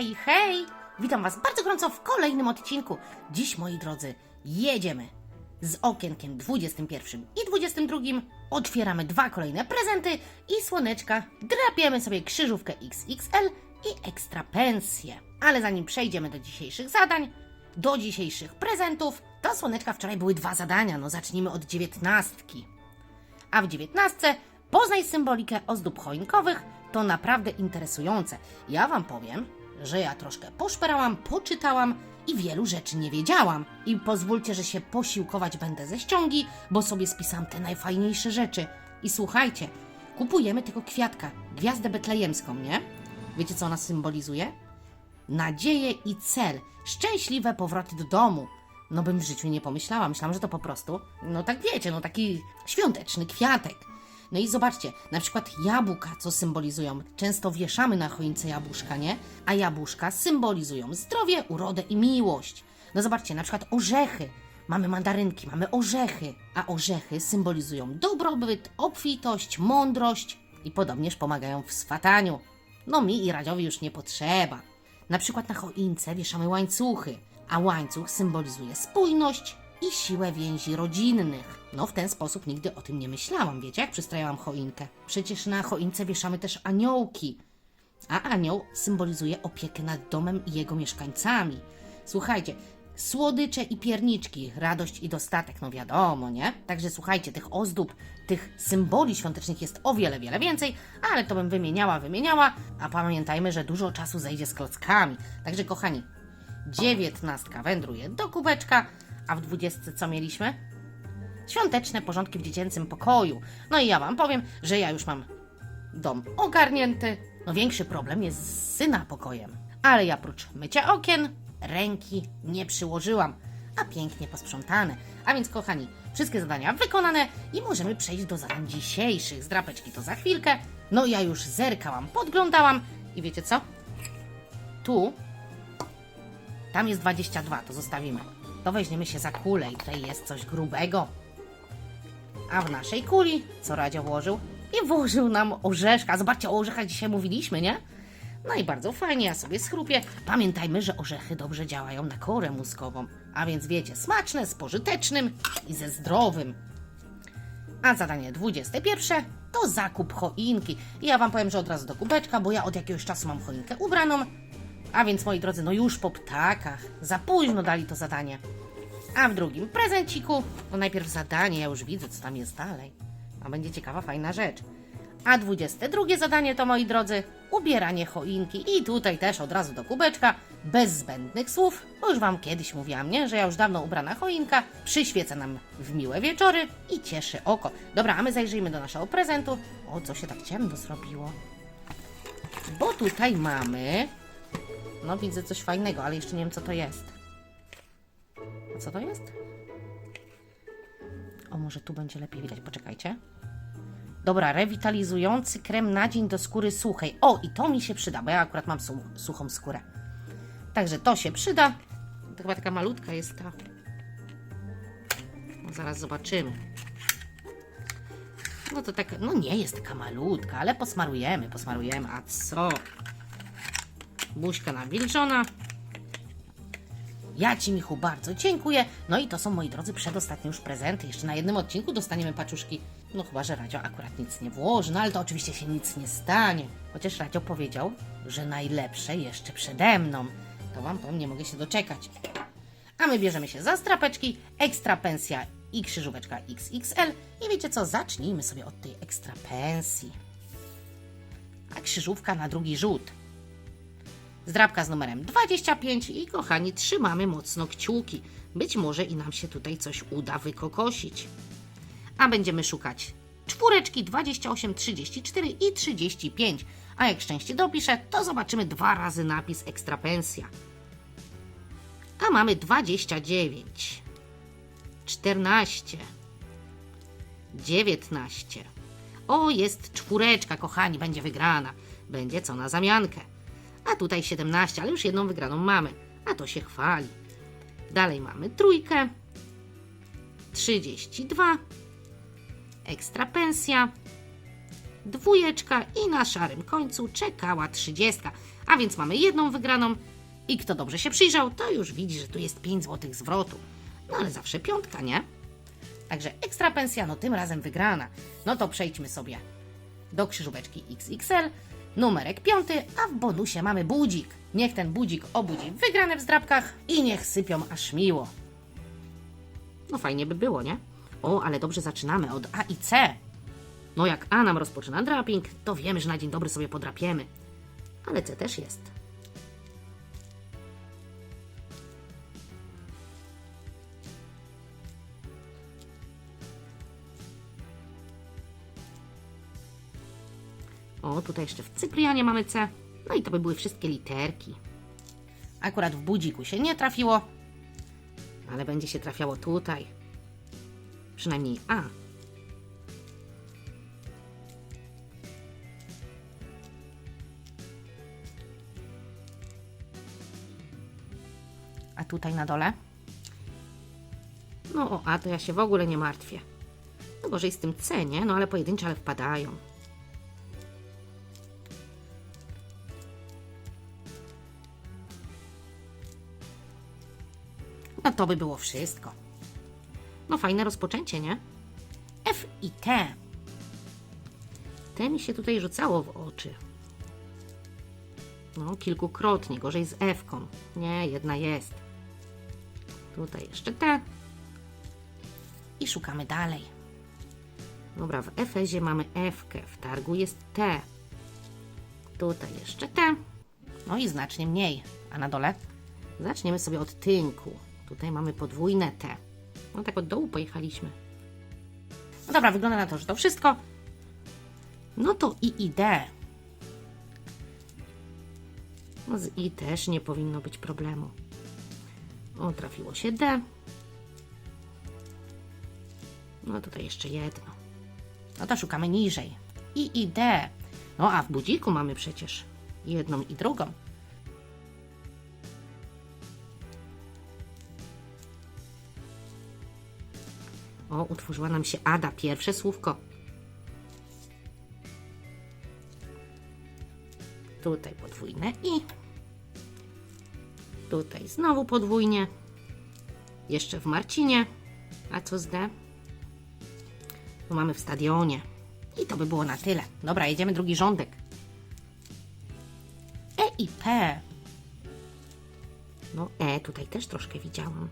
Hej, hej! Witam Was bardzo gorąco w kolejnym odcinku. Dziś, moi drodzy, jedziemy z okienkiem 21 i 22. Otwieramy dwa kolejne prezenty i słoneczka. Drapiemy sobie krzyżówkę XXL i ekstra pensję. Ale zanim przejdziemy do dzisiejszych zadań, do dzisiejszych prezentów, to słoneczka wczoraj były dwa zadania. No zacznijmy od dziewiętnastki. A w dziewiętnastce poznaj symbolikę ozdób choinkowych. To naprawdę interesujące. Ja Wam powiem, że ja troszkę poszperałam, poczytałam i wielu rzeczy nie wiedziałam. I pozwólcie, że się posiłkować będę ze ściągi, bo sobie spisałam te najfajniejsze rzeczy. I słuchajcie, kupujemy tego kwiatka, gwiazdę betlejemską, nie? Wiecie, co ona symbolizuje? nadzieję i cel, szczęśliwe powroty do domu. No bym w życiu nie pomyślała, myślałam, że to po prostu, no tak wiecie, no taki świąteczny kwiatek. No i zobaczcie, na przykład jabłka, co symbolizują. Często wieszamy na choince jabłuszka, nie? A jabłuszka symbolizują zdrowie, urodę i miłość. No zobaczcie, na przykład orzechy. Mamy mandarynki, mamy orzechy, a orzechy symbolizują dobrobyt, obfitość, mądrość i podobnież pomagają w swataniu. No mi i Radziowi już nie potrzeba. Na przykład na choince wieszamy łańcuchy, a łańcuch symbolizuje spójność i siłę więzi rodzinnych. No w ten sposób nigdy o tym nie myślałam, wiecie, jak przystrajałam choinkę. Przecież na choince wieszamy też aniołki, a anioł symbolizuje opiekę nad domem i jego mieszkańcami. Słuchajcie, słodycze i pierniczki, radość i dostatek, no wiadomo, nie? Także słuchajcie, tych ozdób, tych symboli świątecznych jest o wiele, wiele więcej, ale to bym wymieniała, wymieniała, a pamiętajmy, że dużo czasu zejdzie z klockami. Także kochani, dziewiętnastka wędruje do kubeczka, a w dwudziestce co mieliśmy? Świąteczne porządki w dziecięcym pokoju. No i ja Wam powiem, że ja już mam dom ogarnięty. No większy problem jest z syna pokojem. Ale ja prócz mycia okien, ręki nie przyłożyłam, a pięknie posprzątane. A więc kochani, wszystkie zadania wykonane i możemy przejść do zadań dzisiejszych. Z drapeczki to za chwilkę. No ja już zerkałam, podglądałam i wiecie co? Tu, tam jest 22, to zostawimy. To weźmiemy się za kulę i tutaj jest coś grubego. A w naszej kuli, co Radzio włożył? I włożył nam orzeszka. Zobaczcie, o orzechach dzisiaj mówiliśmy, nie? No i bardzo fajnie, ja sobie schrupię. Pamiętajmy, że orzechy dobrze działają na korę mózgową. A więc wiecie, smaczne, z pożytecznym i ze zdrowym. A zadanie 21 to zakup choinki. I ja Wam powiem, że od razu do kubeczka, bo ja od jakiegoś czasu mam choinkę ubraną. A więc, moi drodzy, no już po ptakach. Za późno dali to zadanie. A w drugim prezenciku, no najpierw zadanie, ja już widzę, co tam jest dalej. A będzie ciekawa, fajna rzecz. A 22 zadanie to, moi drodzy, ubieranie choinki. I tutaj też od razu do kubeczka, bez zbędnych słów, bo już Wam kiedyś mówiłam, nie? Że ja już dawno ubrana choinka przyświeca nam w miłe wieczory i cieszy oko. Dobra, a my zajrzyjmy do naszego prezentu. O, co się tak ciemno zrobiło? Bo tutaj mamy... No, widzę coś fajnego, ale jeszcze nie wiem, co to jest. A co to jest? O, może tu będzie lepiej widać, poczekajcie. Dobra, rewitalizujący krem na dzień do skóry suchej. O, i to mi się przyda, bo ja akurat mam su suchą skórę. Także to się przyda. To chyba taka malutka jest ta. No, zaraz zobaczymy. No to taka, no nie jest taka malutka, ale posmarujemy, posmarujemy. A co? Buźka nawilżona. Ja Ci, Michu, bardzo dziękuję. No i to są, moi drodzy, przedostatnie już prezenty. Jeszcze na jednym odcinku dostaniemy paczuszki. No chyba, że Radzio akurat nic nie włoży, no ale to oczywiście się nic nie stanie. Chociaż Radzio powiedział, że najlepsze jeszcze przede mną. To Wam powiem, nie mogę się doczekać. A my bierzemy się za strapeczki, ekstra pensja i krzyżóweczka XXL. I wiecie co, zacznijmy sobie od tej ekstra pensji. A krzyżówka na drugi rzut. Zdrabka z numerem 25 i kochani, trzymamy mocno kciuki. Być może i nam się tutaj coś uda wykokosić. A będziemy szukać czwóreczki 28, 34 i 35. A jak szczęście dopiszę, to zobaczymy dwa razy napis ekstra pensja. A mamy 29, 14, 19. O, jest czwóreczka, kochani, będzie wygrana. Będzie co na zamiankę. A tutaj 17, ale już jedną wygraną mamy. A to się chwali. Dalej mamy trójkę. 32. Ekstra pensja. Dwójeczka i na szarym końcu czekała 30. A więc mamy jedną wygraną i kto dobrze się przyjrzał, to już widzi, że tu jest 5 zł zwrotu. No ale zawsze piątka, nie? Także ekstra pensja, no tym razem wygrana. No to przejdźmy sobie do krzyżóweczki XXL, numerek piąty, a w bonusie mamy budzik. Niech ten budzik obudzi wygrane w zdrabkach i niech sypią aż miło. No fajnie by było, nie? O, ale dobrze zaczynamy od A i C. No jak A nam rozpoczyna draping, to wiemy, że na dzień dobry sobie podrapiemy. Ale C też jest. O, tutaj jeszcze w Cyprianie mamy C. No i to by były wszystkie literki. Akurat w budziku się nie trafiło, ale będzie się trafiało tutaj. Przynajmniej A. A tutaj na dole? No o A to ja się w ogóle nie martwię. No gorzej z tym C, nie? No ale pojedyncze, ale wpadają. To by było wszystko. No fajne rozpoczęcie, nie? F i T. T mi się tutaj rzucało w oczy. No, kilkukrotnie, gorzej z F-ką. Nie, jedna jest. Tutaj jeszcze T. I szukamy dalej. Dobra, w Efezie mamy F-kę, w targu jest T. Tutaj jeszcze T. No i znacznie mniej. A na dole? Zaczniemy sobie od tynku. Tutaj mamy podwójne T. No tak od dołu pojechaliśmy. No dobra, wygląda na to, że to wszystko. No to I i D. No z I też nie powinno być problemu. O, trafiło się D. No tutaj jeszcze jedno. No to szukamy niżej. I i D. No a w budziku mamy przecież jedną i drugą. O, utworzyła nam się Ada, pierwsze słówko. Tutaj podwójne i. Tutaj znowu podwójnie. Jeszcze w Marcinie. A co z D? Tu mamy w stadionie. I to by było na tyle. Dobra, jedziemy drugi rządek. E i P. No E tutaj też troszkę widziałam.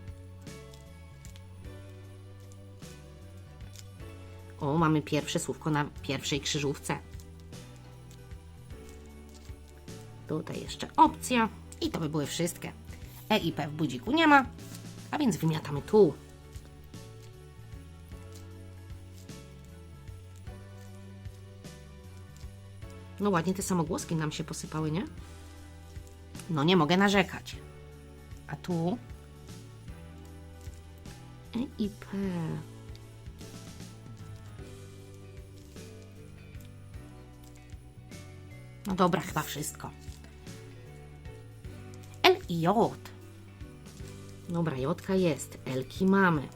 O, mamy pierwsze słówko na pierwszej krzyżówce. Tutaj jeszcze opcja. I to by były wszystkie. E i P w budziku nie ma, a więc wymiatamy tu. No ładnie te samogłoski nam się posypały, nie? No nie mogę narzekać. A tu? E i P. No dobra, chyba wszystko. L i J. Dobra, Jotka jest. Elki mamy.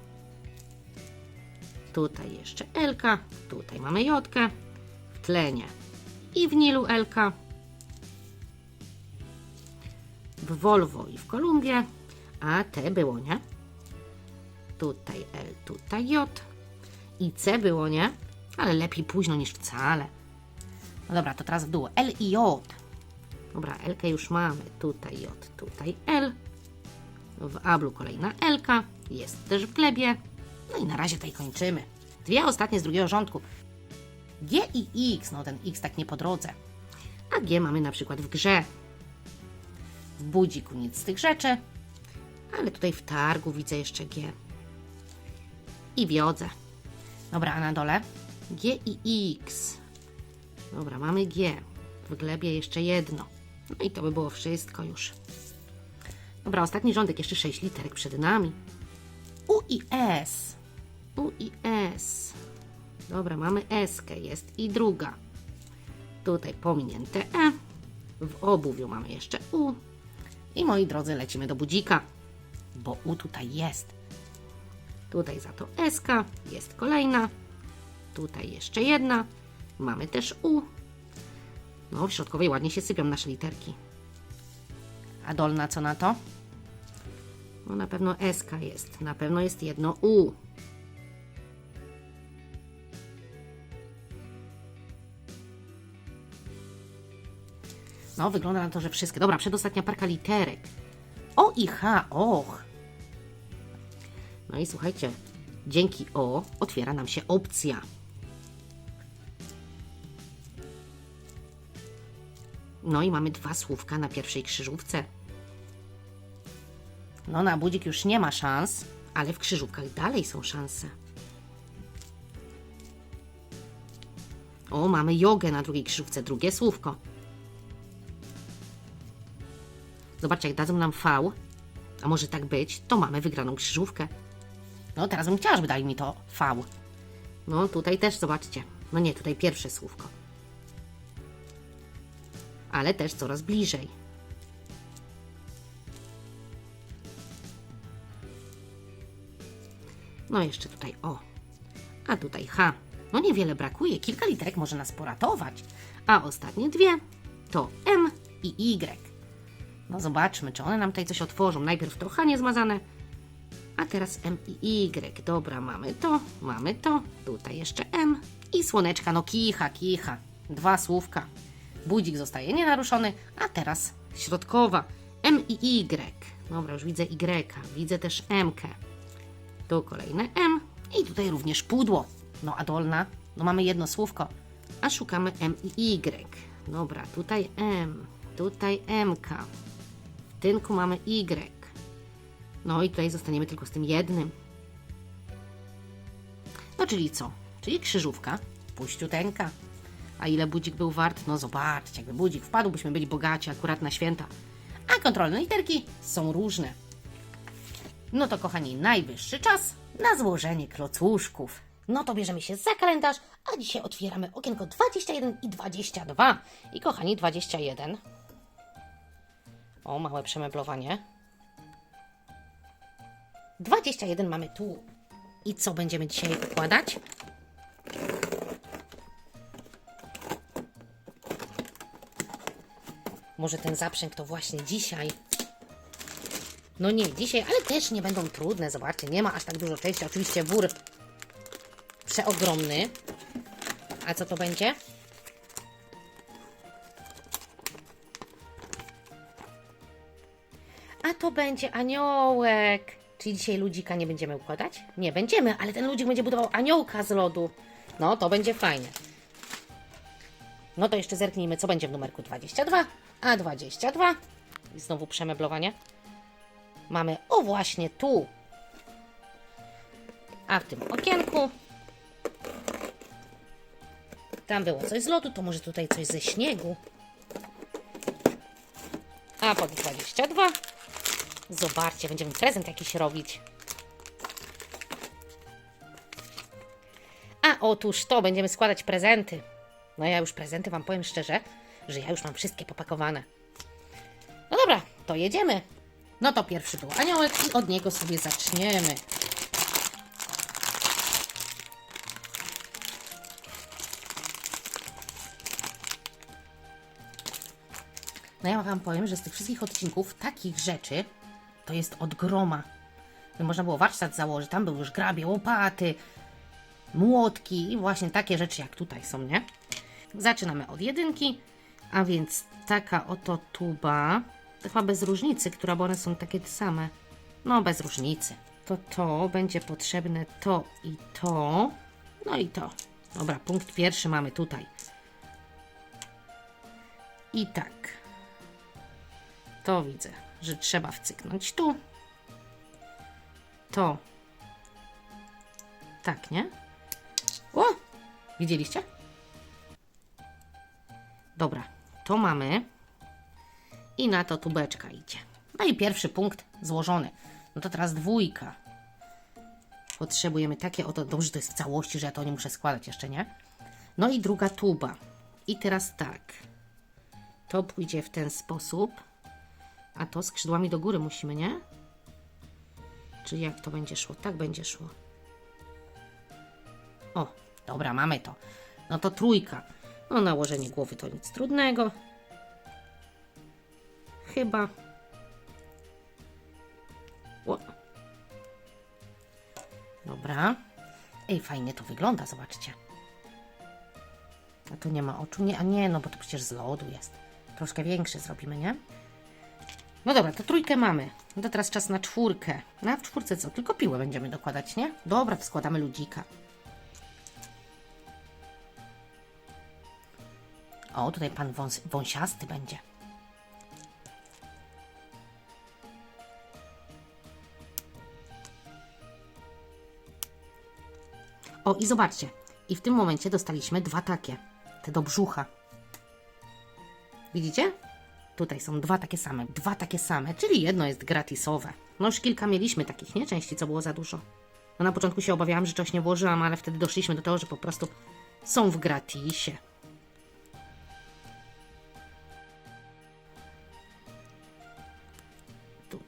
Tutaj jeszcze Elka. Tutaj mamy Jotkę. W tlenie. I w Nilu Elka. W Volvo i w Kolumbie. A T było, nie? Tutaj L, tutaj J. I C było, nie? Ale lepiej późno niż wcale. Dobra, to teraz w dół. L i J. Dobra, L już mamy. Tutaj J, tutaj L. W Ablu kolejna L. Jest też w glebie. No i na razie tutaj kończymy. Dwie ostatnie z drugiego rządku. G i X. No ten X tak nie po drodze. A G mamy na przykład w grze. W budziku nic z tych rzeczy. Ale tutaj w targu widzę jeszcze G. I w jodze. Dobra, a na dole? G i X. Dobra, mamy G. W glebie jeszcze jedno. No i to by było wszystko już. Dobra, ostatni rządek, jeszcze 6 literek przed nami. U i S. U i S. Dobra, mamy S, jest i druga. Tutaj pominięte E. W obuwiu mamy jeszcze U. I moi drodzy, lecimy do budzika, bo U tutaj jest. Tutaj za to S jest kolejna. Tutaj jeszcze jedna. Mamy też U. No, w środkowej ładnie się sypią nasze literki. A dolna co na to? No na pewno SK jest. Na pewno jest jedno U. No, wygląda na to, że wszystkie. Dobra, przedostatnia parka literek. O i H, och. No i słuchajcie, dzięki O otwiera nam się opcja. No i mamy dwa słówka na pierwszej krzyżówce. No na budzik już nie ma szans, ale w krzyżówkach dalej są szanse. O, mamy jogę na drugiej krzyżówce, drugie słówko. Zobaczcie, jak dadzą nam V, a może tak być, to mamy wygraną krzyżówkę. No teraz bym chciała, żeby dali mi to V. No tutaj też zobaczcie. No nie, tutaj pierwsze słówko. Ale też coraz bliżej. No jeszcze tutaj O. A tutaj H. No niewiele brakuje, kilka literek może nas poratować. A ostatnie dwie to M i Y. No zobaczmy, czy one nam tutaj coś otworzą. Najpierw to H niezmazane, a teraz M i Y. Dobra, mamy to, mamy to. Tutaj jeszcze M i słoneczka. No kicha, kicha. Dwa słówka. Budzik zostaje nienaruszony, a teraz środkowa. M i Y. Dobra, już widzę Y. Widzę też M. -kę. Tu kolejne M i tutaj również pudło. No a dolna? No mamy jedno słówko, a szukamy M i Y. Dobra, tutaj M, tutaj M. -ka. W tynku mamy Y. No i tutaj zostaniemy tylko z tym jednym. No czyli co? Czyli krzyżówka, puściuteńka. A ile budzik był wart? No zobaczcie, jakby budzik wpadł, byśmy byli bogaci akurat na święta. A kontrolne literki są różne. No to kochani, najwyższy czas na złożenie klocuszków. No to bierzemy się za kalendarz, a dzisiaj otwieramy okienko 21 i 22. I kochani, 21. O, małe przemeblowanie. 21 mamy tu. I co będziemy dzisiaj układać? Może ten zaprzęg to właśnie dzisiaj. No nie dzisiaj, ale też nie będą trudne. Zobaczcie, nie ma aż tak dużo części. Oczywiście wór przeogromny. A co to będzie? A to będzie aniołek. Czyli dzisiaj ludzika nie będziemy układać? Nie będziemy, ale ten ludzik będzie budował aniołka z lodu. No, to będzie fajne. No to jeszcze zerknijmy, co będzie w numerku 22. A 22. I znowu przemeblowanie. Mamy, o właśnie tu. A w tym okienku. Tam było coś z lodu, to może tutaj coś ze śniegu. A pod 22. Zobaczcie, będziemy prezent jakiś robić. A otóż to, będziemy składać prezenty. No ja już prezenty Wam powiem szczerze, że ja już mam wszystkie popakowane. No dobra, to jedziemy. No to pierwszy był aniołek i od niego sobie zaczniemy. No ja Wam powiem, że z tych wszystkich odcinków takich rzeczy to jest od groma. Można było warsztat założyć, tam były już grabie, łopaty, młotki i właśnie takie rzeczy jak tutaj są, nie? Zaczynamy od jedynki, a więc taka oto tuba, chyba bez różnicy, która, bo one są takie same. No, bez różnicy. To to będzie potrzebne to i to, no i to. Dobra, punkt pierwszy mamy tutaj. I tak. To widzę, że trzeba wcyknąć tu. To. Tak, nie? O! Widzieliście? Dobra, to mamy. I na to tubeczka idzie. No i pierwszy punkt złożony. No to teraz dwójka. Potrzebujemy takie oto. Dobrze, to jest w całości, że ja to nie muszę składać jeszcze, nie? No i druga tuba. I teraz tak. To pójdzie w ten sposób. A to skrzydłami do góry musimy, nie? Czy jak to będzie szło? Tak będzie szło. O, dobra, mamy to. No to trójka. O nałożenie głowy to nic trudnego. Chyba. O. Dobra. Ej, fajnie to wygląda, zobaczcie. A tu nie ma oczu? Nie, a nie, no bo to przecież z lodu jest. Troszkę większy zrobimy, nie? No dobra, to trójkę mamy. No to teraz czas na czwórkę. No na czwórce co? Tylko piłę będziemy dokładać, nie? Dobra, składamy ludzika. O, tutaj pan wąs wąsiasty będzie. O, i zobaczcie. I w tym momencie dostaliśmy dwa takie. Te do brzucha. Widzicie? Tutaj są dwa takie same. Dwa takie same, czyli jedno jest gratisowe. No już kilka mieliśmy takich, nie? Części, co było za dużo. No na początku się obawiałam, że czegoś nie włożyłam, ale wtedy doszliśmy do tego, że po prostu są w gratisie.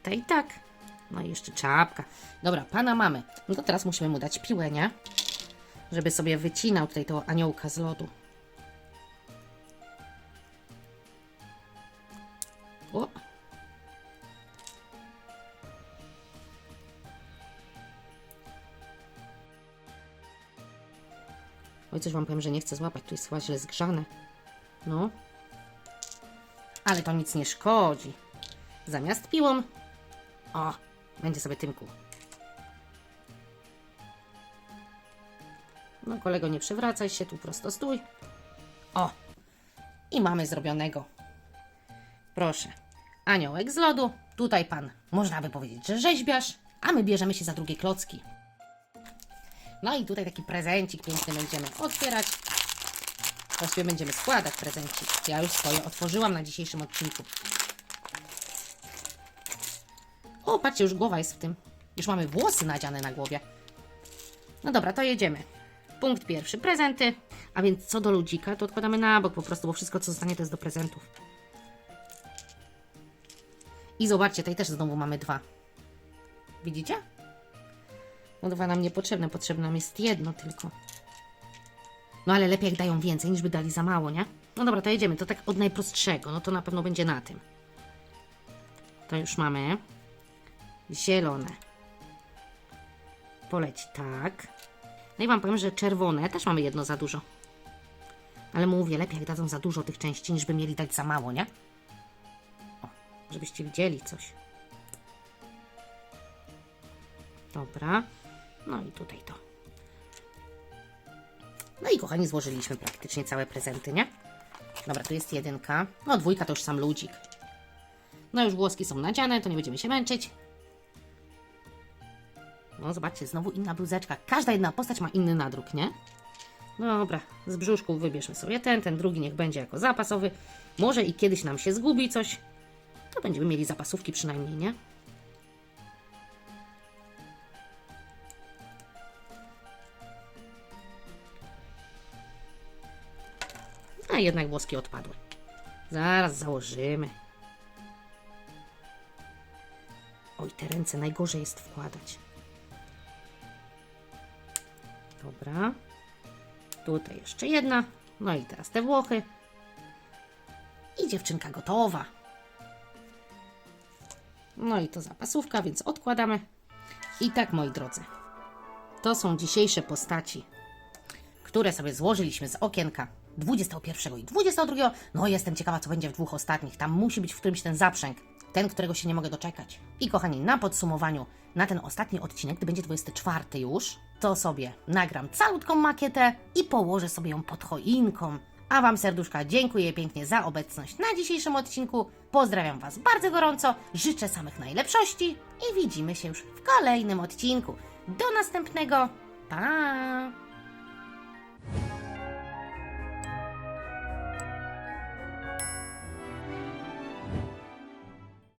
Tutaj tak. No i jeszcze czapka. Dobra, pana mamy. No to teraz musimy mu dać piłę, nie? Żeby sobie wycinał tutaj tego aniołka z lodu. O. Oj, coś wam powiem, że nie chcę złapać. Tu jest chyba źle zgrzane. No. Ale to nic nie szkodzi. Zamiast piłą... O, będzie sobie tymku. No kolego, nie przewracaj się, tu prosto stój. O, i mamy zrobionego. Proszę. Aniołek z lodu. Tutaj pan, można by powiedzieć, że rzeźbiarz, a my bierzemy się za drugie klocki. No i tutaj taki prezencik piękny będziemy otwierać. Właściwie będziemy składać prezencik. Ja już swoje otworzyłam na dzisiejszym odcinku. O, patrzcie, już głowa jest w tym. Już mamy włosy nadziane na głowie. No dobra, to jedziemy. Punkt pierwszy, prezenty. A więc co do ludzika, to odkładamy na bok po prostu, bo wszystko co zostanie to jest do prezentów. I zobaczcie, tutaj też znowu mamy dwa. Widzicie? No dwa nam niepotrzebne, potrzebne nam jest jedno tylko. No ale lepiej jak dają więcej, niż by dali za mało, nie? No dobra, to jedziemy, to tak od najprostszego, no to na pewno będzie na tym. To już mamy. Zielone. Poleci tak. No i wam powiem, że czerwone też mamy jedno za dużo. Ale mówię, lepiej jak dadzą za dużo tych części, niż by mieli dać za mało, nie? O, żebyście widzieli coś. Dobra. No i tutaj to. No i kochani, złożyliśmy praktycznie całe prezenty, nie? Dobra, tu jest jedynka. No dwójka to już sam ludzik. No już włoski są nadziane, to nie będziemy się męczyć. No zobaczcie, znowu inna bluzeczka. Każda jedna postać ma inny nadruk, nie? Dobra, z brzuszków wybierzmy sobie ten, ten drugi niech będzie jako zapasowy. Może i kiedyś nam się zgubi coś, to będziemy mieli zapasówki przynajmniej, nie? A jednak włoski odpadły. Zaraz założymy. Oj, te ręce najgorzej jest wkładać. Dobra. Tutaj jeszcze jedna. No i teraz te Włochy. I dziewczynka gotowa. No i to zapasówka, więc odkładamy. I tak, moi drodzy, to są dzisiejsze postaci, które sobie złożyliśmy z okienka 21 i 22. No jestem ciekawa, co będzie w dwóch ostatnich. Tam musi być w którymś ten zaprzęg. Ten, którego się nie mogę doczekać. I kochani, na podsumowaniu, na ten ostatni odcinek, gdy będzie 24 już, to sobie nagram calutką makietę i położę sobie ją pod choinką. A Wam serduszka dziękuję pięknie za obecność na dzisiejszym odcinku. Pozdrawiam Was bardzo gorąco, życzę samych najlepszości i widzimy się już w kolejnym odcinku. Do następnego. Pa!